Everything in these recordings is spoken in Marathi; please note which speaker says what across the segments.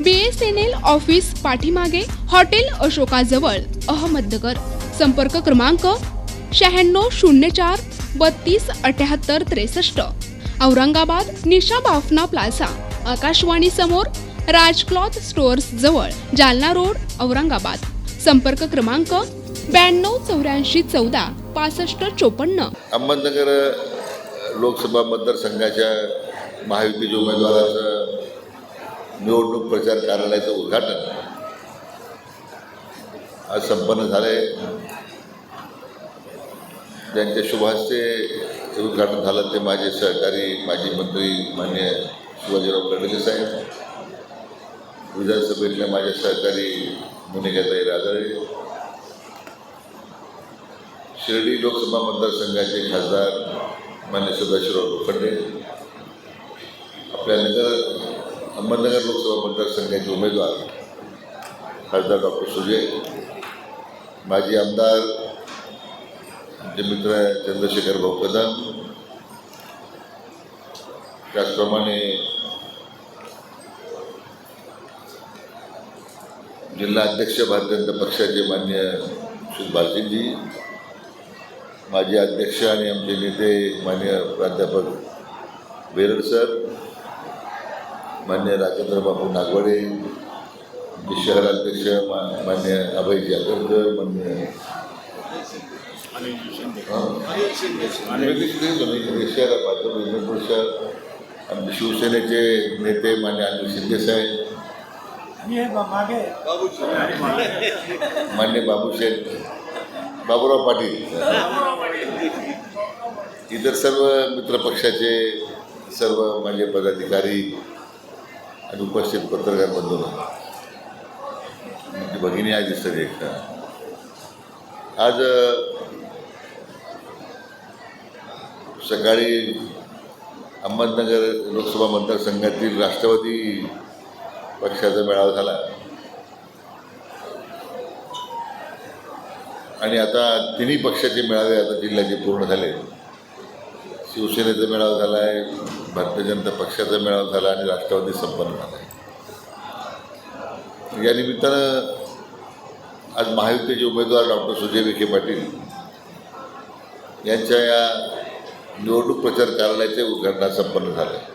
Speaker 1: B S N L office पाठीमागे हॉटेल अशोकाजवळ अहमदनगर. संपर्क क्रमांक शहाण्णव शून्य चार बत्तीस अठ्याहत्तर त्रेसष्ट. औरंगाबाद निशा बाफना प्लाझा आकाशवाणी समोर राज क्लॉथ स्टोअर्स जवळ जालना रोड औरंगाबाद. संपर्क क्रमांक ब्याण्णव चौऱ्याऐंशी चौदा पासष्ट चोपन्न.
Speaker 2: अहमदनगर लोकसभा मतदारसंघाच्या महायुतीच्या उमेदवाराचं निवडणूक प्रचार कार्यालयाचं उद्घाटन. आज संपन्न झालं आहे ज्यांच्या शुभास्ते उद्घाटन झालं ते माझे सहकारी माजी मंत्री मान्य शिवाजीराव कर्डिले साहेब विधानसभेतले माझे सहकारी मुनिकाताई राजळे शिर्डी लोकसभा मतदारसंघाचे खासदार मान्य सदाशिवराव लोखंडे आपल्या नगर अहमदनगर लोकसभा मतदारसंघाचे उमेदवार खासदार डॉक्टर सुजय माजी आमदार आमचे मित्र चंद्रशेखर भाऊ कदम त्याचप्रमाणे जिल्हा अध्यक्ष भारतीय जनता पक्षाचे मान्य श्री बालसिंगजी माजी अध्यक्ष आणि आमचे नेते मान्य प्राध्यापक बेरड सर मान्य राजेंद्र बापू नागवडे शहराध्यक्ष शहर मा मान्य अभयजी आगरकर मान्य शहर भाजप शहर आमचे शिवसेनेचे नेते मान्य अनिल शिंदे साहेब मान्य बाबूसाहेब बाबूराव पाटील इतर सर्व मित्रपक्षाचे सर्व माझे पदाधिकारी आणि उपस्थित पत्रकार बंधूंनो माझी भगिनी आज दिसतात एक आज सकाळी अहमदनगर लोकसभा मतदारसंघातील राष्ट्रवादी पक्षाचा मेळावा झाला. आणि आता तिन्ही पक्षाचे मेळावे आता जिल्ह्याचे पूर्ण झाले शिवसेनेचा मेळावा झाला आहे भारतीय जनता पक्षाचा मेळावा झाला आणि राष्ट्रवादी संपन्न झाला. आहे या निमित्तानं आज महायुतीचे उमेदवार डॉक्टर सुजय विखे पाटील यांच्या या निवडणूक प्रचार कार्यालयाचे उद्घाटन संपन्न झालं आहे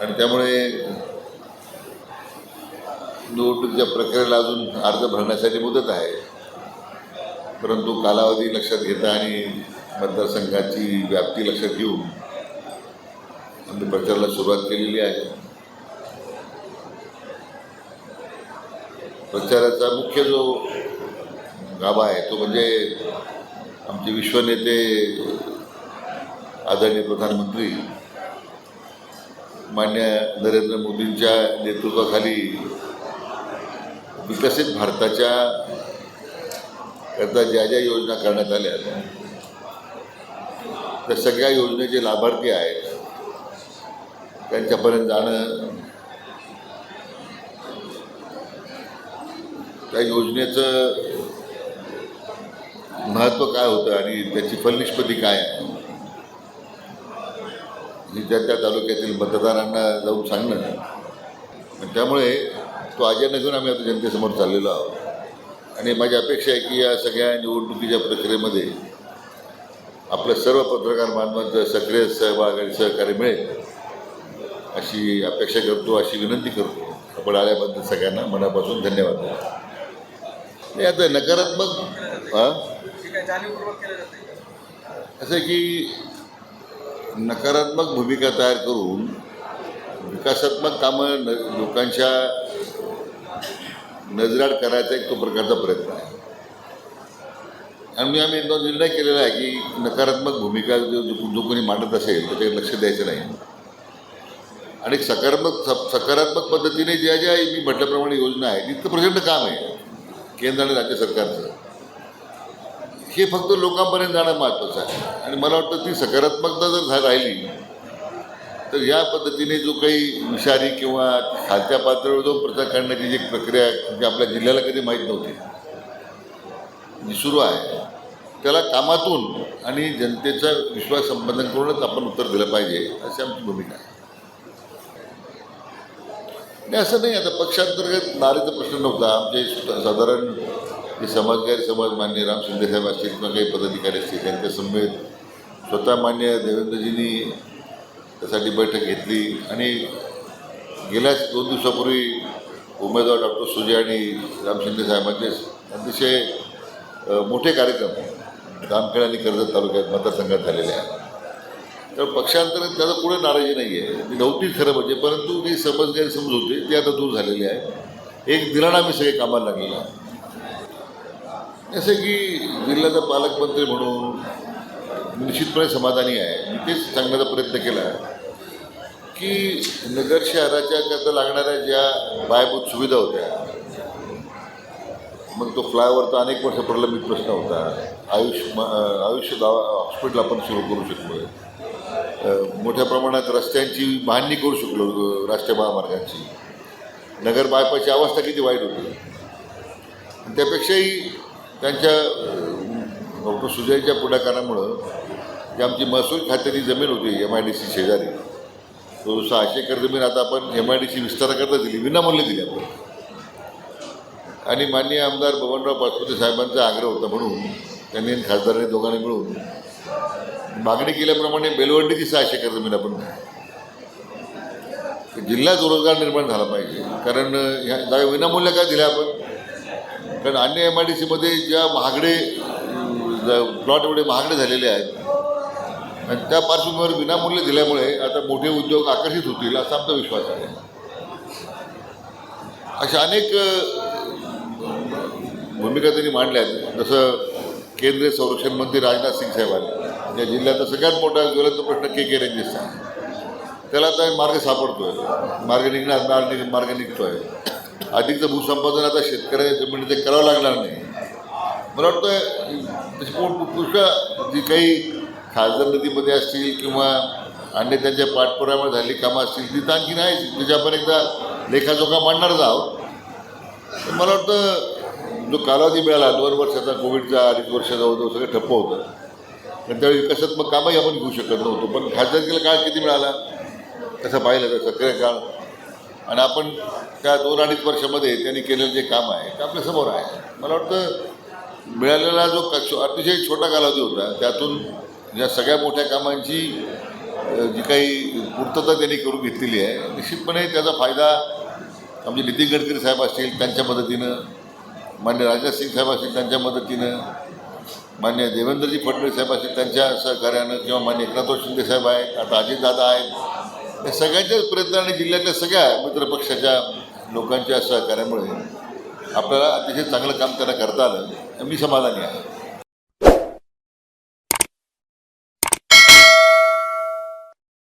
Speaker 2: आणि त्यामुळे निवडणुकीच्या प्रक्रियेला अजून अर्ज भरण्यासाठी मुदत आहे. परंतु कालावधी लक्षात घेता आणि मतदारसंघाची व्याप्ती लक्षात घेऊन आम्ही प्रचाराला सुरुवात केलेली आहे. प्रचाराचा मुख्य जो गाभा आहे तो म्हणजे आमचे विश्वनेते आदरणीय प्रधानमंत्री मान्य नरेंद्र मोदींच्या नेतृत्वाखाली विकसित भारताच्या करता ज्या ज्या योजना करण्यात आल्या त्या सगळ्या योजनेचे लाभार्थी आहेत. त्यांच्यापर्यंत जाणं त्या योजनेचं महत्त्व काय होतं आणि त्याची फलनिष्पत्ती काय आहे? ही त्या त्या तालुक्यातील मतदारांना जाऊन सांगणं. त्यामुळे तो अजय नसून आम्ही आता जनतेसमोर चाललेलो आहोत. आणि माझी अपेक्षा आहे की या सगळ्या निवडणुकीच्या प्रक्रियेमध्ये आपल्या सर्व पत्रकार बांधवांचं सक्रिय सहभाग आणि सहकार्य मिळेल अशी अपेक्षा करतो अशी विनंती करतो. आपण आल्याबद्दल सगळ्यांना मनापासून धन्यवाद नाही आता नकारात्मक हां? असं आहे की नकारात्मक भूमिका तयार करून विकासात्मक कामं न लोकांच्या नजराड करायचा एक तो प्रकारचा प्रयत्न आहे. आणि आम्ही तो निर्णय केलेला आहे की नकारात्मक भूमिका जो जो कोणी मांडत असेल त्याच्याकडे लक्ष द्यायचं नाही. आणि सकारात्मक स- सकारात्मक पद्धतीने ज्या ज्या मी म्हटल्याप्रमाणे योजना आहे तिथं प्रचंड काम आहे. केंद्र आणि राज्य सरकारचं. हे फक्त लोकांपर्यंत जाणं महत्त्वाचं आहे. आणि मला वाटतं ती सकारात्मकता जर झा राहिली तर या पद्धतीने जो काही विषारी किंवा खालच्या पातळीवर जो प्रचार करण्याची जी प्रक्रिया आहे, जी आपल्या जिल्ह्याला कधी माहीत नव्हती जी सुरू आहे त्याला कामातून आणि जनतेचा विश्वास संपादन करूनच आपण उत्तर दिलं पाहिजे अशी आमची भूमिका आहे. नाही असं नाही आता पक्षांतर्गत नारीचा प्रश्न नव्हता. आमचे साधारण जे समाजकारी समाज मान्य राम शिंदेसाहेब असतील किंवा काही पदाधिकारी असतील त्यांच्या समवेत स्वतः मान्य देवेंद्रजींनी त्यासाठी बैठक घेतली आणि गेल्याच दोन दिवसापूर्वी उमेदवार डॉक्टर सुजय आणि राम शिंदे साहेबांचे अतिशय मोठे कार्यक्रम जामखेड आणि कर्जत तालुक्यात मतदारसंघात झालेले आहेत. तर पक्षांतर्गत त्याचं पुढे नाराजी नाही आहे. ती नव्हतीच खरं म्हणजे परंतु जी समज गैरसमज होते ती आता दूर झालेली आहे एक दिलाना आम्ही सगळे कामाला लागलेला आहे. जसं की जिल्ह्याचा पालकमंत्री म्हणून निश्चितपणे समाधानी आहे. मी तेच सांगण्याचा प्रयत्न केला की नगर शहराच्या करता लागणाऱ्या ज्या पायाभूत सुविधा होत्या मग तो फ्लायओव्हरचा अनेक वर्ष प्रलंबित प्रश्न होता. आयुष म- आयुष्य दवा हॉस्पिटल आपण सुरू करू शकलो. मोठ्या प्रमाणात रस्त्यांची मांडणी करू शकलो राष्ट्रीय महामार्गांची. नगर बायपासची अवस्था किती वाईट होती. त्यापेक्षाही त्यांच्या डॉक्टर सुजयच्या पुढाकारामुळं जी आमची महसूल खात्याची जमीन होती एम आय डी सी शेजारी तो सहाशे एकर जमीन आता आपण एम आय डी सी विस्ताराकरता दिली विनामूल्य दिली आपण. आणि माननीय आमदार बबनराव पाचपुते साहेबांचा आग्रह होता म्हणून त्यांनी आणि खासदारांनी दोघांनी मिळून मागणी केल्याप्रमाणे बेलवंडीची सहाशे एकर जमीन आपण जिल्ह्यात रोजगार निर्माण झाला पाहिजे कारण ह्या जागा विनामूल्य का दिल्या आपण? कारण अन्य एम आय डी सीमध्ये ज्या महागडे प्लॉट एवढे महागडे झालेले आहेत. आणि त्या पार्श्वभूमीवर विनामूल्य दिल्यामुळे आता मोठे उद्योग आकर्षित होतील असा आमचा विश्वास आहे. अशा अनेक भूमिका त्यांनी मांडल्या आहेत. जसं केंद्रीय संरक्षण मंत्री राजनाथ सिंग साहेबांनी. या जिल्ह्याचा सगळ्यात मोठा ज्वलंत प्रश्न के के रेंजेसचा त्याला आता मार्ग सापडतोय. मार्ग निघणार मार्ग निघ मार्ग निघतोय. अधिकचं भूसंपादन आता शेतकऱ्याच्या जमिनीचे करावं लागणार नाही. मला वाटतं तशी पुष्कळ जी काही खासदार नदीमध्ये असतील किंवा अन्य त्यांच्या पाठपुरामुळे झालेली कामं असतील ती तर आणखी नाही त्याची आपण एकदा लेखाजोखा मांडणारच आहोत. तर मला वाटतं जो कालावधी मिळाला दोन वर्षाचा कोविडचा अडीच वर्ष होतो सगळं ठप्प होतं. पण त्यावेळी विकासात्मक कामही आपण घेऊ शकत नव्हतो. पण खासदारकीला काळ किती मिळाला? तसं पाहिलं तर सक्रिय काळ. आणि आपण त्या दोन अडीच वर्षामध्ये त्यांनी केलेलं जे काम आहे ते आपल्यासमोर आहे. मला वाटतं मिळालेला जो क अतिशय छोटा कालावधी होता त्यातून या सगळ्या मोठ्या कामांची जी काही पूर्तता त्यांनी करून घेतलेली आहे निश्चितपणे त्याचा फायदा आमचे नितीन गडकरी साहेब असतील त्यांच्या मदतीनं मान्य राजनाथ सिंग साहेब असतील त्यांच्या मदतीनं मान्य देवेंद्रजी फडणवीस साहेब असतील त्यांच्या सहकार्यानं किंवा मान्य एकनाथराव शिंदे साहेब आहेत आता अजितदादा आहेत या सगळ्यांच्याच प्रयत्नाने आणि जिल्ह्यातल्या सगळ्या मित्रपक्षाच्या लोकांच्या सहकार्यामुळे आपल्याला अतिशय चांगलं काम त्यांना करता आलं. मी समाधानी आहे.